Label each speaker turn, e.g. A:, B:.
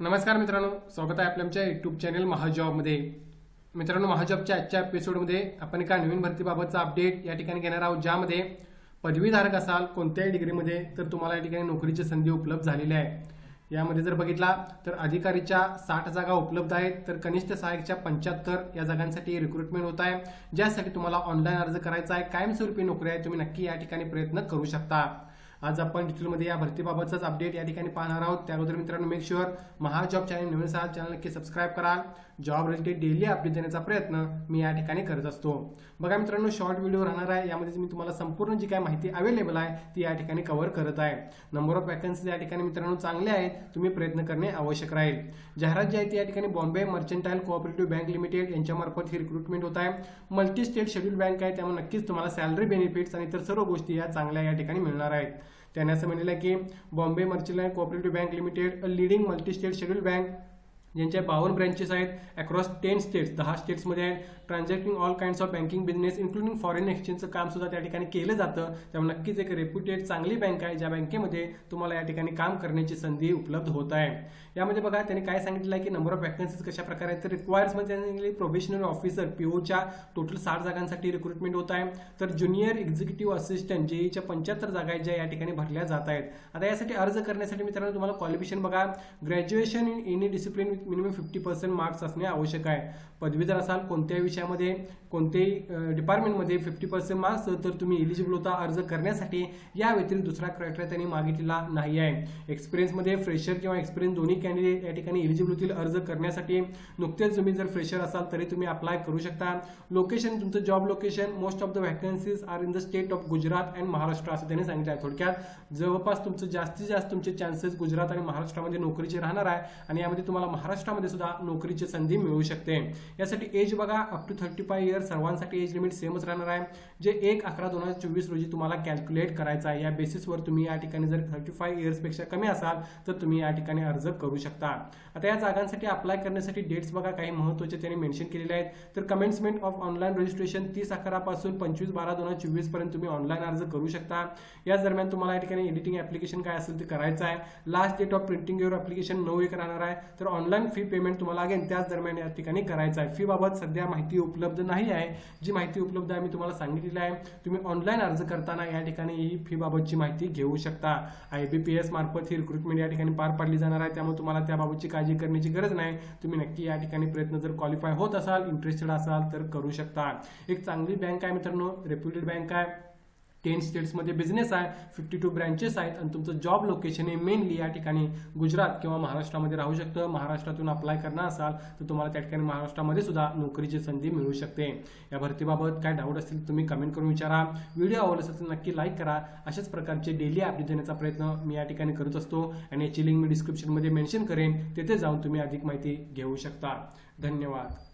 A: नमस्कार मित्रांनो स्वागत आहे आपल्या आमच्या युट्यूब चॅनल महाजॉबमध्ये. मित्रांनो महाजॉबच्या आजच्या एपिसोडमध्ये आपण एका नवीन भरतीबाबतचा अपडेट या ठिकाणी घेणार आहोत ज्यामध्ये पदवीधारक असाल कोणत्याही डिग्रीमध्ये तर तुम्हाला या ठिकाणी नोकरीची संधी उपलब्ध झालेली आहे. यामध्ये जर बघितला तर अधिकारीच्या साठ जागा उपलब्ध आहेत तर कनिष्ठ सहाय्यकच्या पंच्याहत्तर या जागांसाठी रिक्रुटमेंट होत आहे. ज्यासाठी तुम्हाला ऑनलाईन अर्ज करायचा आहे कायमस्वरूपी नोकरी आहे तुम्ही नक्की या ठिकाणी प्रयत्न करू शकता. आज आपण डिटेलमध्ये या भरतीबाबतचाच अपडेट या ठिकाणी पाहणार आहोत. त्या अगोदर मित्रांनो मेक शुअर महाजॉब चॅनल नवीन असाल चॅनल नक्की सबस्क्राईब करा. जॉब रिलेटेड डेली अपडेट देण्याचा प्रयत्न मी या ठिकाणी करत असतो. बघा मित्रांनो शॉर्ट व्हिडिओ राहणार आहे. यामध्ये मी तुम्हाला संपूर्ण जी काय माहिती अवेलेबल आहे ती या ठिकाणी कव्हर करत आहे. नंबर ऑफ वॅकन्सीज या ठिकाणी मित्रांनो चांगले आहेत. तुम्ही प्रयत्न करणे आवश्यक राहील. जाहिरात जी आहे ती या ठिकाणी Bombay mercantile cooperative bank limited यांच्यामार्फत ही रिक्रुटमेंट होत आहे. मल्टी स्टेट शेड्यूल बँक आहे. त्यामुळे नक्कीच तुम्हाला सॅलरी बेनिफिट्स आणि इतर सर्व गोष्टी या चांगल्या या ठिकाणी मिळणार आहेत. त्याने असं म्हणलेलं आहे की Bombay mercantile cooperative bank limited a leading multi state schedule bank ज्यांच्या बावन्न ब्रँचेस आहेत अक्रॉस टेन स्टेट्स दहा स्टेट्समध्ये आहेत. Transacting all kinds of banking business including foreign एक्सचेंजचं काम सुद्धा त्या ठिकाणी केलं जातं. त्यामुळे नक्कीच एक रेप्युटेड चांगली बँक आहे ज्या बँकेमध्ये तुम्हाला या ठिकाणी काम करण्याची संधी उपलब्ध होत आहे. यामध्ये बघा त्यांनी काय सांगितलं आहे की नंबर ऑफ वॅकन्सीज कशा प्रकारे आहेत तर रिक्वायर्समध्ये त्यांनी प्रोफेशनल ऑफिसर पीओच्या टोटल साठ जागांसाठी रिक्रुटमेंट होत आहे. तर ज्युनियर एक्झिक्युटिव्ह असिस्टंट जेईच्या पंच्याहत्तर जागा आहेत ज्या या ठिकाणी भरल्या जात आहेत. आता यासाठी अर्ज करण्यासाठी मित्रांनो तुम्हाला क्वालिफिकेशन बघा. Graduation in any discipline minimum fifty percent marks असणे आवश्यक आहे. पदवीधर असाल कोणत्याही विषयामध्ये कोणत्याही डिपार्टमेंटमध्ये फिफ्टी पर्सेंट मार्क्स तर तुम्ही एलिजिबल होता अर्ज करण्यासाठी. या व्यतिरिक्त दुसरा क्रायटेरिया त्यांनी मागितलेला नाही आहे. एक्सपिरियन्समध्ये फ्रेशर किंवा एक्सपिरियन्स दोन्ही कॅन्डिडेट या ठिकाणी एलिजिबल होतील अर्ज करण्यासाठी. नुकतेच तुम्ही जर फ्रेशर असाल तरी तुम्ही अप्लाय करू शकता. लोकेशन तुमचं job location most of the vacancies are in the state of Gujarat and Maharashtra असं त्यांनी सांगितलं आहे. थोडक्यात जवळपास तुमचं जास्तीत जास्त तुमचे चान्सेस गुजरात आणि महाराष्ट्रामध्ये नोकरीचे राहणार आहे. आणि यामध्ये तुम्हाला महाराष्ट्रामध्ये सुद्धा नोकरीची संधी मिळू शकते. यासाठी एज बघा up to thirty five year सर्वांसाठी एज लिमिट सेमच राहणार आहे. जे एक अकरा दोन हजार चोवीस रोजी तुम्हाला कॅल्क्युलेट करायचं आहे या बेसिसवर तुम्ही या ठिकाणी जर थर्टी फाय इयर्सपेक्षा कमी असाल तर तुम्ही या ठिकाणी अर्ज करू शकता. आता या जागांसाठी अप्लाय करण्यासाठी डेट्स बघा काही महत्त्वाचे त्यांनी मेन्शन केलेले आहेत. तर कमेंट्समेंट ऑफ ऑनलाईन रजिस्ट्रेशन तीस अकरापासून पंचवीस बारा दोन हजार चोवीसपर्यंत तुम्ही ऑनलाईन अर्ज करू शकता. या दरम्यान तुम्हाला या ठिकाणी एडिटिंग ऍप्लिकेशन काय असेल ते करायचं आहे. Last date of printing your application नऊ एक राहणार आहे. तर ऑनलाईन फी पेमेंट तुम्हाला अगेन त्याच दरम्यान या ठिकाणी करायचं आहे. फी बाबत सध्या माहिती उपलब्ध नाही आहे. जी माहिती उपलब्ध आहे मी तुम्हाला सांगितलेली आहे. तुम्ही ऑनलाईन अर्ज करताना या ठिकाणी ही फी बाबतची माहिती घेऊ शकता. आय बी पी एस मार्फत ही रिक्रुटमेंट या ठिकाणी पार पाडली जाणार आहे. त्यामुळे तुम्हाला त्याबाबतची काळजी करण्याची गरज नाही. तुम्ही नक्की या ठिकाणी प्रयत्न जर क्वालिफाय होत असाल इंटरेस्टेड असाल तर करू शकता. एक चांगली बँक आहे मित्रांनो. रेप्युटेड बँक आहे. टेन स्टेट्समध्ये बिझनेस आहे फिफ्टी टू ब्रँचेस आहेत आणि तुमचं जॉब लोकेशन हे मेनली या ठिकाणी गुजरात किंवा महाराष्ट्रामध्ये राहू शकतं. महाराष्ट्रातून अप्लाय करणार असाल तर तुम्हाला त्या ठिकाणी महाराष्ट्रामध्ये सुद्धा नोकरीची संधी मिळू शकते. या भरतीबाबत काय डाऊट असतील तुम्ही कमेंट करून विचारा. व्हिडिओ आवडला असेल तर नक्की लाईक करा. अशाच प्रकारचे डेली अपडेट देण्याचा प्रयत्न मी या ठिकाणी करत असतो आणि याची लिंक मी डिस्क्रिप्शनमध्ये मेन्शन करेन. तेथे जाऊन तुम्ही अधिक माहिती घेऊ शकता. धन्यवाद.